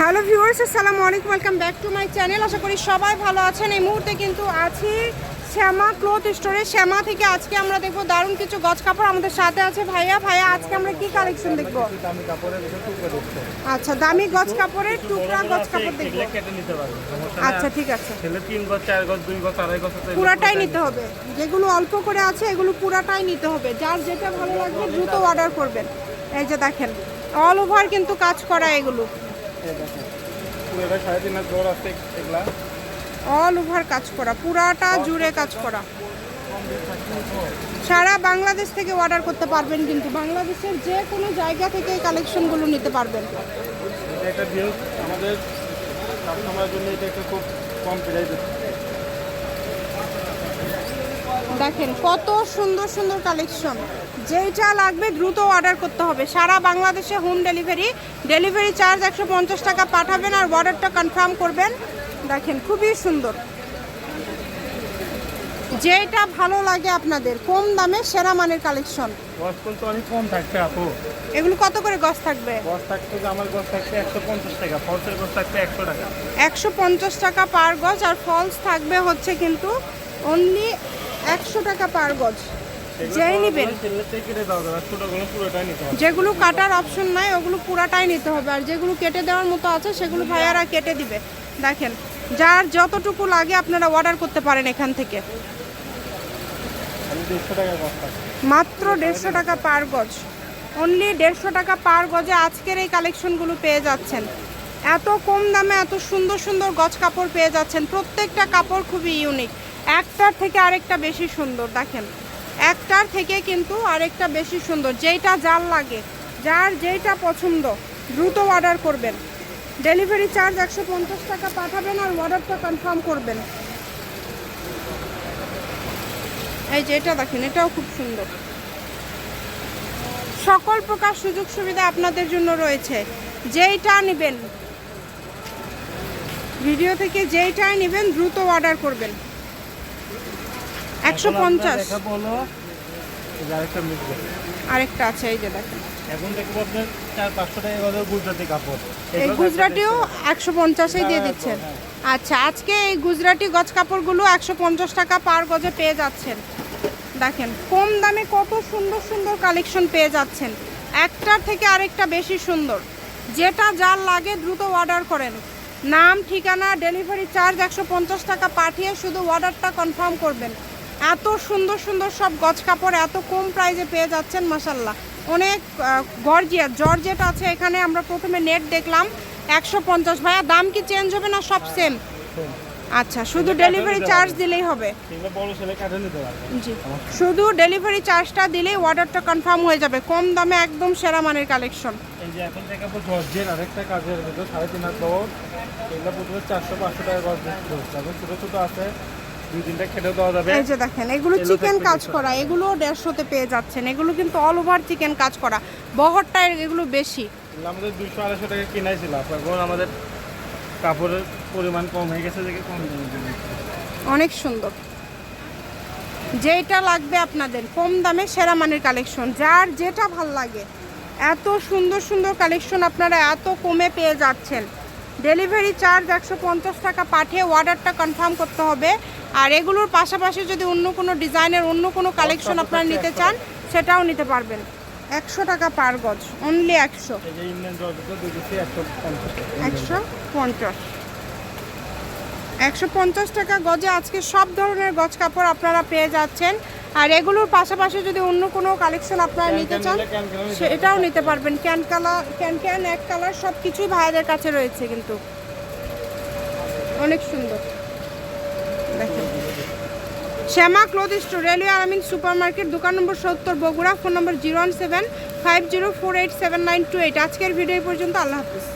Hello viewers, আসসালামু আলাইকুম, welcome back to my channel. আশা করি সবাই ভালো আছেন। এই মুহূর্তে কিন্তু আছি শ্যামা ক্লথ স্টোরে। শ্যামা থেকে আজকে আমরা দেখব দারুণ কিছু গজ কাপড় আমাদের সাথে আছে। ভাইয়া ভাইয়া, আজকে আমরা কি কালেকশন দেখব? আচ্ছা দামি গজ কাপড়ের টুকরা গজ কাপড় দেখব। আচ্ছা ঠিক আছে। তিন গজ চার গজ দুই গজ আড়াই গজ পুরাটাই নিতে হবে। যেগুলো অল্প করে আছে, এগুলো পুরাটাই নিতে হবে। যার যেটা ভালো লাগবে, দ্রুত অর্ডার করবেন। এই যে দেখেন অল ওভার কিন্তু কাজ করা এগুলো। পুরোটা সাড়ে তিন হাজার জোর আছে এগুলা? অল ওভার কাজ করা পুরাটা জুড়ে কাজ করা। সারা বাংলাদেশ থেকে অর্ডার করতে পারবেন কিন্তু বাংলাদেশের যে কোনো জায়গা থেকে এই কালেকশনগুলো নিতে পারবেন। এটা একটা আমাদের কাস্টমারের জন্য এটা একটা খুব কম প্রাইস দেখেন কত সুন্দর সুন্দর কালেকশন। যেইটা লাগবে দ্রুত অর্ডার করতে হবে। সারা বাংলাদেশে হোম ডেলিভারি ডেলিভারি চার্জ একশো পঞ্চাশ টাকা পাঠাবেন আর অর্ডারটা কনফার্ম করবেন। দেখেন খুবই সুন্দর। যেটা ভালো লাগে আপনাদের কম দামে সেরা মানের কালেকশন। গজ কিন্তু অনেক কম থাকছে আপু। এগুলো কত করে গজ থাকবে? আমার একশো পঞ্চাশ টাকা ফলসের টাকা। একশো পঞ্চাশ টাকা পার গজ আর ফলস থাকবে হচ্ছে কিন্তু অনলি একশো টাকা পার গজ। যেগুলো কাটার অপশন নাই, ওগুলো পুরাটাই নিতে হবে। আর যেগুলো কেটে দেওয়ার মতো আছে, সেগুলো ভাইয়ারা কেটে দিবে। দেখেন, যার যতটুকু লাগে আপনারা অর্ডার করতে পারেন এখান থেকে। মাত্র দেড়শো টাকা পার গজ। অনলি দেড়শো টাকা পার গজে আজকের এই কালেকশনগুলো পেয়ে যাচ্ছেন। এত কম দামে, এত সুন্দর সুন্দর গজ কাপড় পেয়ে যাচ্ছেন। প্রত্যেকটা কাপড় খুবই ইউনিক একটার থেকে আরেকটা বেশি সুন্দর, দেখেন। একটার থেকে কিন্তু আরেকটা বেশি সুন্দর, যেইটা যার লাগে, যার যেইটা পছন্দ, দ্রুত অর্ডার করবেন। ডেলিভারি চার্জ একশো পঞ্চাশ টাকা পাঠাবেন আর অর্ডারটা কনফার্ম করবেন। এই যে এটা দেখেন, এটাও খুব সুন্দর। সকল প্রকার সুযোগ সুবিধা আপনাদের জন্য রয়েছে। যেইটা নেবেন, ভিডিও থেকে যেইটাই নেবেন, দ্রুত অর্ডার করবেন। একশো পঞ্চাশ। বলো আরেকটা আছে এই যে দেখেন। এখন দেখব আপনার চার পাঁচশো টাকা গজের গুজরাটি কাপড়। এই গুজরাটিও একশো পঞ্চাশেই দিয়ে হ্যাঁ, দিচ্ছেন। হ্যাঁ। আচ্ছা আজকে এই গুজরাটি গজ কাপড়গুলো একশো পঞ্চাশ টাকা পার গজে পেয়ে যাচ্ছেন। দেখেন কম দামে কত সুন্দর সুন্দর কালেকশন পেয়ে যাচ্ছেন। একটার থেকে আরেকটা বেশি সুন্দর। যেটা যার লাগে দ্রুত অর্ডার করেন। নাম ঠিকানা ডেলিভারি চার্জ একশো পঞ্চাশ টাকা পাঠিয়ে শুধু অর্ডারটা কনফার্ম করবেন। এত সুন্দর সুন্দর সব গজ কাপড় এত কম প্রাইজে পেয়ে যাচ্ছেন মাসাল্লাহ অনেক গর্জিয়া জর্জেট আছে এখানে। আমরা প্রথমে নেট দেখলাম একশো পঞ্চাশ। ভাইয়া দাম কি চেঞ্জ হবে না সব সেম আচ্ছা শুধু ডেলিভারি চার্জ দিলেই হবে। জি। শুধু ডেলিভারি চার্জটা দিলেই অর্ডারটা কনফার্ম হয়ে যাবে। কম দামে একদম সেরা মানের কালেকশন আরেকটা কাজের ছোটো ছোটো আছে। দুই তিনটা খেতে দেওয়া যাবে। এই যে দেখেন এগুলো চিকেন কাজ করা এগুলো দেড়শোতে পেয়ে যাচ্ছেন। এগুলো কিন্তু অল ওভার চিকেন কাজ করা। বহরটা এগুলো বেশি। আমাদের দুইশো আড়াইশো টাকা কিনাই ছিল। এখন আমাদের কাপড়ের পরিমাণ কম হয়ে গেছে দেখে কম। অনেক সুন্দর। যেটা লাগবে আপনাদের কম দামে সেরা মানের কালেকশন যার যেটা ভালো লাগে। এত সুন্দর সুন্দর কালেকশন আপনারা এত কমে পেয়ে যাচ্ছেন। ডেলিভারি চার্জ একশো পঞ্চাশ টাকা পাঠিয়ে অর্ডারটা কনফার্ম করতে হবে। আর এগুলোর পাশাপাশি যদি অন্য কোনো ডিজাইনের অন্য কোনো কালেকশন আপনারা নিতে চান সেটাও নিতে পারবেন। একশো টাকা পার গজ অনলি একশো। একশো পঞ্চাশ। একশো পঞ্চাশ টাকা গজে আজকে সব ধরনের গজ কাপড় আপনারা পেয়ে যাচ্ছেন। আর এগুলোর পাশাপাশি যদি অন্য কোনো কালেকশন আপনারা নিতে চান সেটাও নিতে পারবেন। ক্যান কালার ক্যান ক্যান এক কালার সব কিছুই ভাইদের কাছে রয়েছে কিন্তু। অনেক সুন্দর। দেখেন। Shyama cloth store railway আরামিন super market দোকান নম্বর সত্তর Bogura phone number zero one seven five zero four eight seven nine two eight. আজকের ভিডিও পর্যন্ত আল্লাহ হাফিজ।